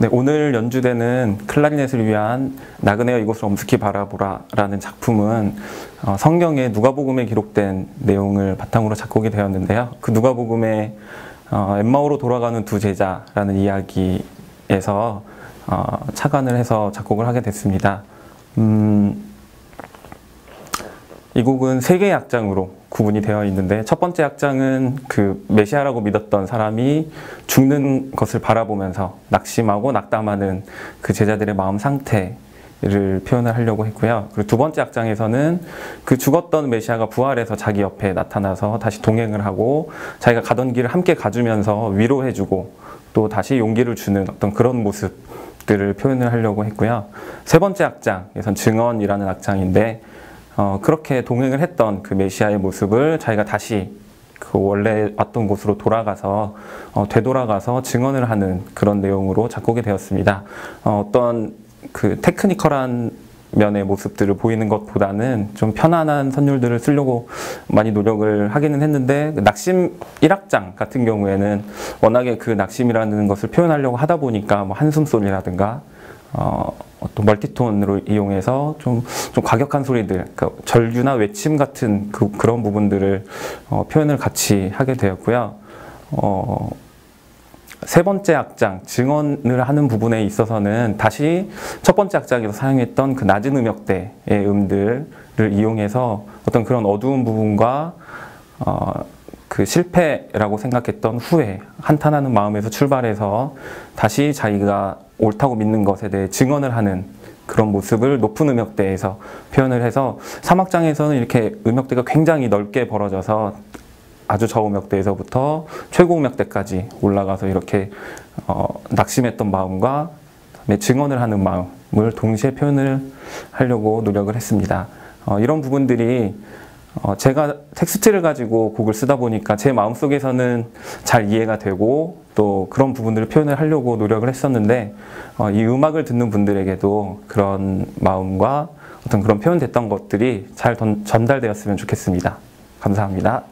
네, 오늘 연주되는 클라리넷을 위한 나그네여 이곳을 엄숙히 바라보라라는 작품은 어, 성경의 누가복음에 기록된 내용을 바탕으로 작곡이 되었는데요. 그 누가복음에 어, 엠마오로 돌아가는 두 제자라는 이야기에서 어, 착안을 해서 작곡을 하게 됐습니다. 음, 이 곡은 세 개의 악장으로 구분이 되어 있는데 첫 번째 악장은 그 메시아라고 믿었던 사람이 죽는 것을 바라보면서 낙심하고 낙담하는 그 제자들의 마음 상태 를 표현을 하려고 했고요. 그리고 두 번째 악장에서는 그 죽었던 메시아가 부활해서 자기 옆에 나타나서 다시 동행을 하고 자기가 가던 길을 함께 가주면서 위로해주고 또 다시 용기를 주는 어떤 그런 모습들을 표현을 하려고 했고요. 세 번째 악장에선 증언이라는 악장인데 어, 그렇게 동행을 했던 그 메시아의 모습을 자기가 다시 그 원래 왔던 곳으로 돌아가서 어, 되돌아가서 증언을 하는 그런 내용으로 작곡이 되었습니다. 어, 어떤 그 테크니컬한 면의 모습들을 보이는 것보다는 좀 편안한 선율들을 쓰려고 많이 노력을 하기는 했는데 그 낙심 1악장 같은 경우에는 워낙에 그 낙심이라는 것을 표현하려고 하다 보니까 뭐 한숨 소리라든가 어, 또 멀티톤으로 이용해서 좀, 좀 과격한 소리들, 그러니까 절규나 외침 같은 그, 런 부분들을 어, 표현을 같이 하게 되었고요. 어, 세 번째 악장, 증언을 하는 부분에 있어서는 다시 첫 번째 악장에서 사용했던 그 낮은 음역대의 음들을 이용해서 어떤 그런 어두운 부분과 어, 그 실패라고 생각했던 후에 한탄하는 마음에서 출발해서 다시 자기가 옳다고 믿는 것에 대해 증언을 하는 그런 모습을 높은 음역대에서 표현을 해서 사막장에서는 이렇게 음역대가 굉장히 넓게 벌어져서 아주 저음역대에서부터 최고 음역대까지 올라가서 이렇게 어, 낙심했던 마음과 증언을 하는 마음을 동시에 표현을 하려고 노력을 했습니다. 어, 이런 부분들이 어, 제가 텍스트를 가지고 곡을 쓰다 보니까 제 마음속에서는 잘 이해가 되고 또 그런 부분들을 표현을 하려고 노력을 했었는데 어, 이 음악을 듣는 분들에게도 그런 마음과 어떤 그런 표현됐던 것들이 잘 전달되었으면 좋겠습니다. 감사합니다.